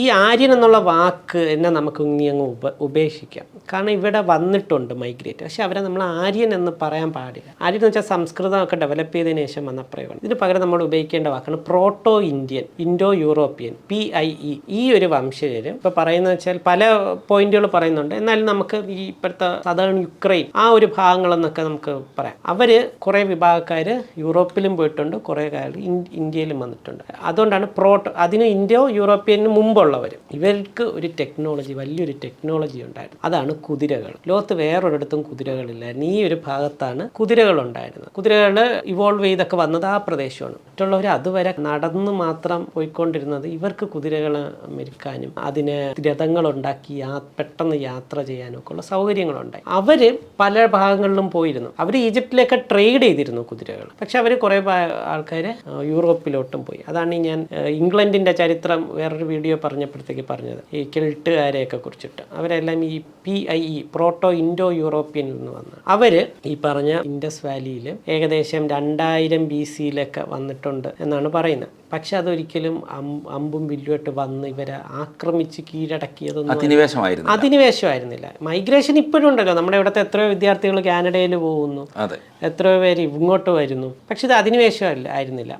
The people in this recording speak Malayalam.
ഈ ആര്യൻ എന്നുള്ള വാക്ക് എന്നെ നമുക്ക് ഇനി അങ്ങ് ഉപ ഉപേക്ഷിക്കാം. കാരണം ഇവിടെ വന്നിട്ടുണ്ട് മൈഗ്രേറ്റ് പക്ഷെ അവരെ നമ്മൾ ആര്യൻ എന്ന് പറയാൻ പാടില്ല. ആര്യൻ എന്ന് വെച്ചാൽ സംസ്കൃതമൊക്കെ ഡെവലപ്പ് ചെയ്തതിന് ശേഷം വന്ന പ്രയോഗം ഇതിന് പകരം നമ്മൾ ഉപയോഗിക്കേണ്ട വാക്കാണ് proto Indian Indo European P I E ഈ ഒരു വംശജര് ഇപ്പൊ പറയുന്നത് വെച്ചാൽ പല പോയിന്റുകൾ പറയുന്നുണ്ട്. എന്നാലും നമുക്ക് ഈ ഇപ്പോഴത്തെ സദേൺ യുക്രൈൻ ആ ഒരു ഭാഗങ്ങളെന്നൊക്കെ നമുക്ക് പറയാം. അവർ കുറെ വിഭാഗക്കാര് യൂറോപ്പിലും പോയിട്ടുണ്ട് കുറേ കാലം ഇന്ത്യയിലും വന്നിട്ടുണ്ട്. അതുകൊണ്ടാണ് പ്രോട്ടോ അതിന് ഇന്ത്യ യൂറോപ്യന് മുമ്പുള്ളവർ ഇവർക്ക് ഒരു ടെക്നോളജി വലിയൊരു ടെക്നോളജി ഉണ്ടായിരുന്നു. അതാണ് കുതിരകൾ. ലോകത്ത് വേറൊരിടത്തും കുതിരകളില്ലായിരുന്നു ഈ ഒരു ഭാഗത്താണ് കുതിരകൾ ഉണ്ടായിരുന്നത് കുതിരകൾ ഇവോൾവ് ചെയ്തൊക്കെ വന്നത് ആ പ്രദേശമാണ്. മറ്റുള്ളവർ അതുവരെ നടന്ന് മാത്രം പോയിക്കൊണ്ടിരുന്നത് ഇവർക്ക് കുതിരകൾ മെരുക്കാനും അതിന് രഥങ്ങൾ ഉണ്ടാക്കി യാ- പെട്ടെന്ന് യാത്ര ചെയ്യാനും ഒക്കെ ഉള്ള സൗകര്യങ്ങളുണ്ടായി. അവർ പല ഭാഗങ്ങളിലും പോയിരുന്നു. അവർ ഈജിപ്തിലേക്ക് ട്രേഡ് ചെയ്തിരുന്നു കുതിരകൾ പക്ഷെ അവർ കുറേ ആൾക്കാർ യൂറോപ്പിലോട്ടും പോയി. അതാണ് ഞാൻ ഇംഗ്ലണ്ടിന്റെ ചരിത്രം വേറൊരു വീഡിയോ പറഞ്ഞപ്പോഴത്തേക്ക് പറഞ്ഞത്. ഈ കെൽട്ടുകാരെയൊക്കെ കുറിച്ചിട്ട്. അവരെല്ലാം ഈ P I E proto Indo യൂറോപ്യനിൽ നിന്ന് വന്ന്. അവർ ഈ പറഞ്ഞ ഇൻഡസ് വാലിയിൽ ഏകദേശം രണ്ടായിരം ബി സിയിലൊക്കെ വന്നിട്ടുണ്ട് എന്നാണ് പറയുന്നത്. പക്ഷെ അതൊരിക്കലും അമ്പും വില്ലുമായിട്ട് വന്ന് ഇവരെ ആക്രമിച്ച് കീഴടക്കിയതൊന്നും അധിനിവേശമായിരുന്നു അധിനിവേശമായിരുന്നില്ല. മൈഗ്രേഷൻ ഇപ്പോഴും ഉണ്ടല്ലോ. നമ്മുടെ ഇവിടുത്തെ എത്രയോ വിദ്യാർത്ഥികൾ കാനഡയിൽ പോകുന്നു. എത്രയോ പേര് ഇങ്ങോട്ട് വരുന്നു. പക്ഷെ ഇത് അധിനിവേശമല്ല ആയിരുന്നില്ല.